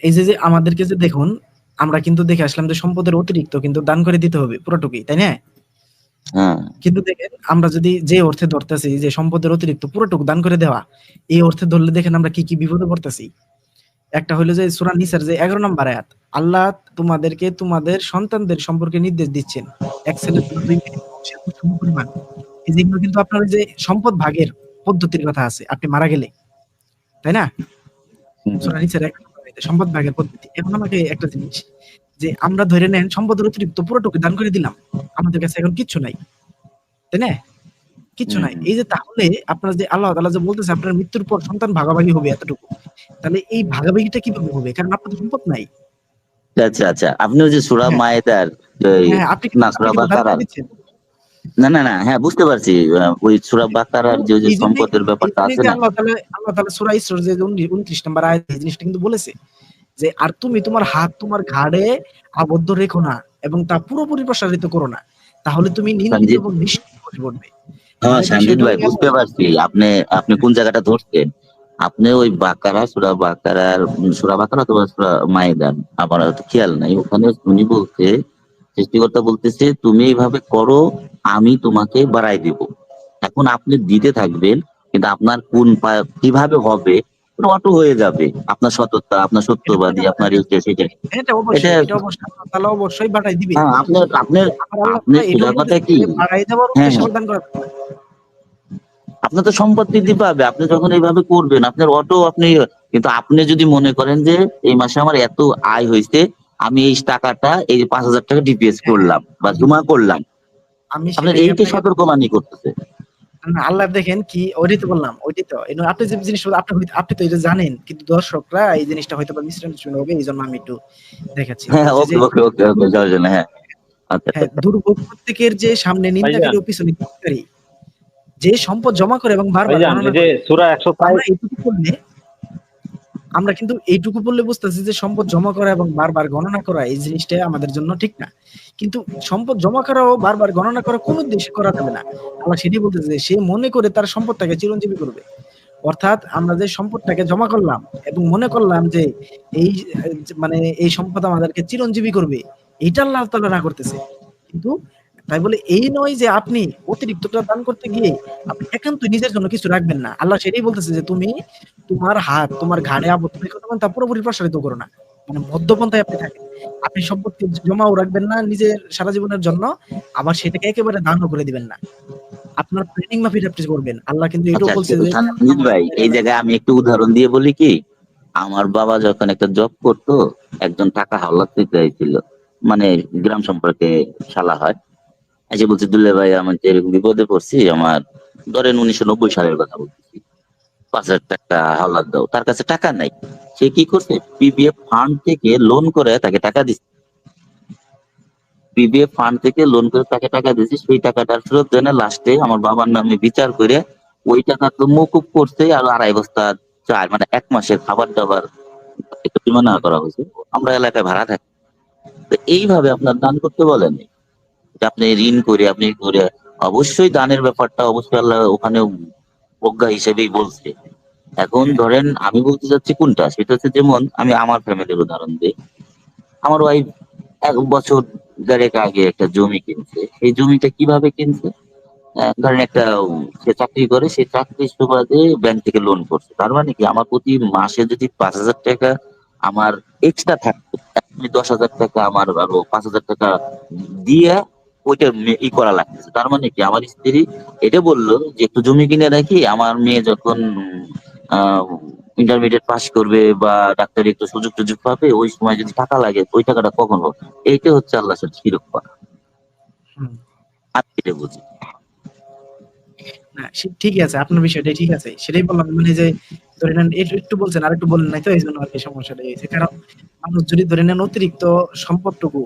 এই যে, যে আমাদেরকে যে দেখুন, আমরা কিন্তু দেখে আসলাম যে সম্পদের অতিরিক্ত কিন্তু দান করে দিতে হবে পুরোটুকুই, তাই না? হ্যাঁ। কিন্তু দেখেন আমরা যদি যে অর্থে ধরতেছি যে সম্পদের অতিরিক্ত পুরোটুকু দান করে দেওয়া, এই অর্থে ধরলে দেখেন আমরা কি, কি বিপদে পড়তেছি। একটা হইল যে সূরা নিসার যে ১১ নম্বর আয়াত। আল্লাহ তোমাদেরকে তোমাদের সন্তানদের সম্পর্কে নির্দেশ দিচ্ছেন। এক ছেলের জন্য ২ এই যেগুলো কিন্তু আপনার যে সম্পদ ভাগের পদ্ধতির কথা আছে। আপনি মারা গেলে। তাই না? হুম, সূরা হুম। নিসার ১ নম্বর আয়াতে সম্পদ ভাগের পদ্ধতি। এখন আমাকে একটা জিনিস যে আমরা ধরে নেন সম্পদের অতিরিক্ত পুরোটুকু দান করে দিলাম। আমাদের কাছে এখন কিচ্ছু নাই। তাই না? নাই। এই যে তাহলে আপনার যে আল্লাহ তাআলা যে বলতেছে আপনার মৃত্যুর পর সন্তান ভাগাভাগি হবে এতটুকু। তাহলে এই ভাগাভাগিটা কীভাবে হবে? কারণ আপনার সম্পদ নাই। আচ্ছা, আচ্ছা। আপনি ওই যে সূরা হ্যাঁ। মায়েদার হ্যাঁ, আপনি না সূরা বাকারার। না, না, না। হ্যাঁ, বুঝতে পারছি। ওই সূরা বাকারার যে, যে সম্পদের ব্যাপারটা আছে না? আল্লাহ তাআলা আল্লাহ তাআলা সূরা ইসরার যে ২৯ নম্বর আয়াতে এই জিনিসটা কিন্তু বলেছে। যে আর তুমি তোমার হাত তোমার ঘাড়ে আবদ্ধ রেখো না এবং তা পুরোপুরি প্রসারিত করো না। তাহলে তুমি নিন্দিত এবং নিষ্ঠিত হয়ে পড়বে। হ্যাঁ, সঞ্জিত ভাই বুঝতে পারছি। আপনি আপনি কোন জায়গাটা ধরছেন। আপনি ওই বাকারা, সুরা বাকারার সূরা বাকারা অথবা সূরা মায়েদার আমার খেয়াল নাই। ওখানে উনি বলছে, সৃষ্টিকর্তা বলতেছে, "তুমি এইভাবে করো, আমি তোমাকে বাড়ায় দিব।" এখন আপনি দিতে থাকবেন, কিন্তু আপনার কোন কীভাবে হবে অটো হয়ে যাবে। আপনার সততা, আপনার সত্যবাদী, আপনার এইটা সেটা। এটা অবশ্যই, দিবে। হ্যাঁ, আপনার আপনার আপনি সোজা কথা কি যে দেওয়ার হ্যাঁ, হ্যাঁ। করা আপনার তো সম্পদ বৃদ্ধি পাবে। আপনি যখন এইভাবে করবেন, আপনার অটো আপনি কিন্তু আপনি যদি মনে করেন যে এই মাসে আমার এত আয় হইছে, আমি এই টাকাটা এই যে ৳৫,০০০ ডিপিএস হ্যাঁ, হ্যাঁ। করলাম বা জমা করলাম। আমি আপনার এইটা আপনাকে সতর্কবাণী করতেছে। আল্লাহ দেখেন কি ওইটাই তো বললাম, ওইটাই তো। এই আপনি যে জিনিসটা আপনি হয়তো আপনি তো এটা জানেন। কিন্তু দর্শকরা এই জিনিসটা হয়তোবা মিসআন্ডারস্ট্যান্ড হবে। এইজন্য আমি একটু দেখাচ্ছি। হ্যাঁ, ওকে, যে ওকে, ওকে, ওকে। যাওয়ার জন্য হ্যাঁ। আচ্ছা, হ্যাঁ, আচ্ছা। দুর্ভোগ প্রত্যেকের যে সামনে নিন্দাকারী। ও পিছনে যে সম্পদ জমা করে এবং বারবার এই যে সূরা ১০৬ আমরা আমরা কিন্তু এইটুকু পড়লে বুঝতেছি যে সম্পদ জমা করা এবং বারবার গণনা করা এই জিনিসটা আমাদের জন্য ঠিক না। কিন্তু সম্পদ জমা করা ও বারবার গণনা করা কোন উদ্দেশ্যে করা যাবে না। আল্লাহ সেটাই বলতেছে যে সে মনে করে তার সম্পদটাকে চিরঞ্জীবী করবে। অর্থাৎ আমরা যে সম্পদটাকে জমা করলাম এবং মনে করলাম যে এই মানে এই সম্পদ আমাদেরকে চিরঞ্জীবী করবে। এটা আল্লাহ তাআলা না করতেছে। কিন্তু তাই বলে এই নয় যে আপনি অতিরিক্তটা দান করতে গিয়ে আপনি একান্ত নিজের জন্য কিছু রাখবেন না। আল্লাহ সেটাই বলতেছে যে তুমি তোমার হাত তোমার ঘাড়ে আবদ্ধ রেখো এবং তা পুরোপুরি প্রসারিত করো না। মানে মধ্যপন্থায় আপনি থাকেন। আপনি সম্পদকে জমাও রাখবেন না নিজের সারা জীবনের জন্য। আবার সেটাকে একেবারে দানও করে দিবেন না। আপনার প্ল্যানিং মাফিক আপনি করবেন। আল্লাহ কিন্তু এটাও আচ্ছা, বলছে যে ভাই এই জায়গায় আমি একটু উদাহরণ দিয়ে বলি কি? আমার বাবা যখন একটা জব করতো, একজন টাকা হাওলাত দিতে চাইছিল। মানে গ্রাম সম্পর্কে শালা হয়। এসে বলছে, "দুলে ভাই আমি তো এরকম বিপদে পড়ছি। আমার" ধরেন ১৯৯০ সালের কথা বলতেছি। ৳৫,০০০ হাওলাত দাও। তার কাছে টাকা নাই। সে কি করছে? পিপিএফ ফান্ড থেকে লোন করে তাকে টাকা দিচ্ছে পিপিএফ ফান্ড থেকে লোন করে তাকে টাকা দিয়েছে। সেই টাকাটা ফেরত দেয় না। লাস্টে আমার বাবার নামে বিচার করে ওই টাকা তো মকুব করছে আর ২.৫ বস্তা চাল মানে ১ মাসের খাবার-দাবার একটা জরিমানা করা হয়েছে। আমরা এলাকায় ভাড়া থাকি। তো এইভাবে আপনার দান করতে বলেনি। যে আপনি ঋণ করে আপনি করে অবশ্যই দানের ব্যাপারটা অবশ্যই আল্লাহ ওখানে প্রজ্ঞা হিসেবেই বলছে। এখন ধরেন আমি বলতে চাচ্ছি কোনটা? সেটা হচ্ছে যেমন আমি আমার ফ্যামিলির উদাহরণ দিই আমার ওয়াইফ এক বছর দেড়েক আগে একটা জমি কিনছে। সেই জমিটা কীভাবে কিনছে? ধরেন একটা সে চাকরি করে, সেই চাকরির সুবাদে ব্যাংক থেকে লোন করছে। তার মানে কি আমার প্রতি মাসে যদি ৳৫,০০০ আমার এক্সট্রা থাকতো, দশ হাজার টাকা আমার আরও ৳৫,০০০ দিয়ে ওইটা ই করা লাগতেছে। তার মানে কি আমার স্ত্রী এটা বলল যে, "একটু জমি কিনে রাখি। আমার মেয়ে যখন ইন্টারমিডিয়েট পাস করবে বা ডাক্তারি একটু সুযোগ-টুযোগ পাবে, ওই সময় যদি টাকা লাগে ওই টাকাটা কখন হবে?" এইটা হচ্ছে আল্লাহর সাথে শিরক করা। আমি এটা বুঝি। ঠিকই আছে। আপনার বিষয়টাই ঠিক আছে। সেটাই বললাম মানে যে ধরে নেন একটু, একটু বলছেন আরেকটু বলেন নাই তো এইজন্য আরকি সমস্যাটা হয়েছে। কারণ মানুষ যদি ধরে নেন অতিরিক্ত সম্পদটুকু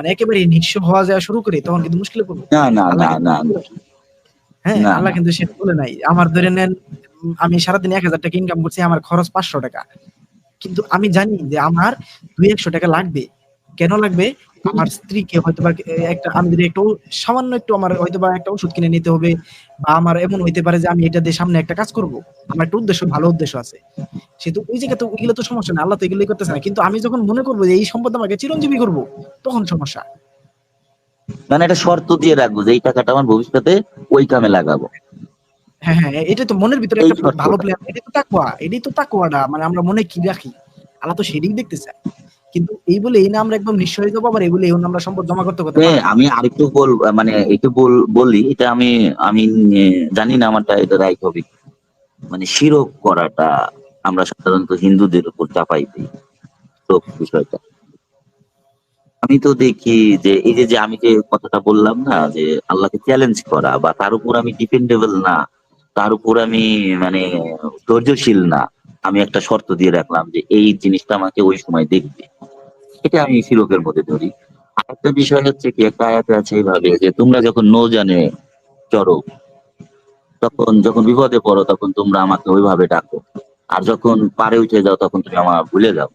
মানে একেবারে নিঃস্ব হওয়া যাওয়া শুরু করে তখন কিন্তু মুশকিলে পড়বে। না, না, আল্লাহ না, না, হ্যাঁ, আল্লাহ কিন্তু সে বলে নাই। আমার ধরে নেন আমি সারাদিন এক হাজার টাকা ইনকাম করছি, আমার খরচ ৳৫০০। কিন্তু আমি জানি যে আমার দুই একশো টাকা লাগবে। কেন লাগবে? আমার স্ত্রীকে হয়তো বা একটা আমি যদি একটু সামান্য একটু আমার হয়তো বা একটা ওষুধ কিনে নিতে হবে বা আমার এমন হইতে পারে যে আমি এটা দিয়ে সামনে একটা কাজ করব। আমার একটা উদ্দেশ্য ভালো উদ্দেশ্য আছে। সেহেতু ওই জায়গায় তো ওইগুলো তো সমস্যা না। আল্লাহ তো এগুলোই করতেছে না। কিন্তু আমি যখন মনে করব যে এই সম্পদ আমাকে চিরঞ্জীবী করব, তখন সমস্যা। মানে একটা শর্ত দিয়ে রাখব যে এই টাকাটা আমার ভবিষ্যতে ওই কামে লাগাবো। হ্যাঁ, হ্যাঁ, এটাই তো মনের ভিতরে একটা ভালো। প্ল্যান। এটাই তো তাকওয়া। এটাই তো তাকওয়াটা। মানে আমরা মনে কি রাখি? আল্লাহ তো সেটাই দেখতে চায়। কিন্তু এই বলে এই না আমরা একদম নিঃস্ব হয়ে যাব আবার এই বলে এই না আমরা সম্পদ জমা করতে করতে হ্যাঁ। আমি আরেকটু বল মানে একটু বল বলি এটা আমি আমি জানি না আমারটা এটা রাইট হবে মানে শিরক করাটা আমরা সাধারণত হিন্দুদের উপর চাপাই দেই। শিরক বিষয়টা। আমি তো দেখি যে এই যে, যে আমি যে কথাটা বললাম না যে আল্লাহকে চ্যালেঞ্জ করা বা তার উপর আমি ডিপেন্ডেবল না, তার উপর আমি মানে ধৈর্যশীল না। আমি একটা শর্ত দিয়ে রাখলাম যে এই জিনিসটা আমাকে ওই সময় দেখবে। এটা আমি শিরকের মধ্যে ধরি। আরেকটা বিষয় হচ্ছে কি একটা আয়াতে আছে এইভাবে যে তোমরা যখন নৌযানে চড়ো তখন যখন বিপদে পড়ো তখন তোমরা আমাকে ওইভাবে ডাকো। আর যখন পাড়ে উঠে যাও তখন তুমি আমাকে ভুলে যাও।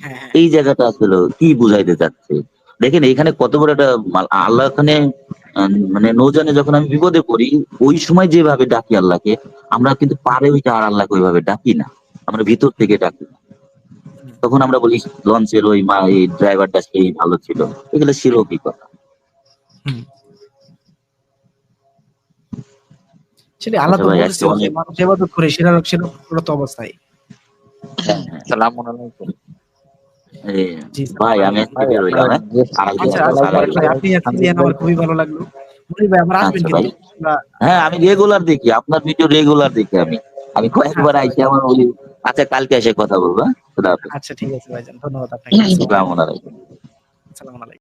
হ্যাঁ, হ্যাঁ। এই জায়গাটা আসলে কি বুঝাইতে চাচ্ছে? দেখেন এখানে কত বড় একটা আল্লাহ এখানে মানে নৌজানে যখন আমি বিপদে পড়ি ওই সময় যেভাবে ডাকি আল্লাহকে আমরা কিন্তু পারে উঠে আর আল্লাহকে ওইভাবে ডাকি না। আমরা ভিতর থেকে ডাকি। তখন আমরা বলি লঞ্চের ওই মা এই ড্রাইভারটা সেই ভালো ছিল। এগুলো শিরকই কথা। আচ্ছা মানুষ করে অবস্থায়। হ্যাঁ, হ্যাঁ। আলাইকুম। ভাই আমি হ্যাঁ? আচ্ছা, আচ্ছা, খুবই ভালো লাগল। হ্যাঁ, আমি রেগুলার দেখি। আপনার ভিডিও রেগুলার দেখি আমি। আমি কয়েকবার আইসা আমার আচ্ছা কালকে এসে কথা বলব হ্যাঁ? আচ্ছা ঠিক আছে ভাইজান। ধন্যবাদ আপনাকে। আসসালামু আলাইকুম।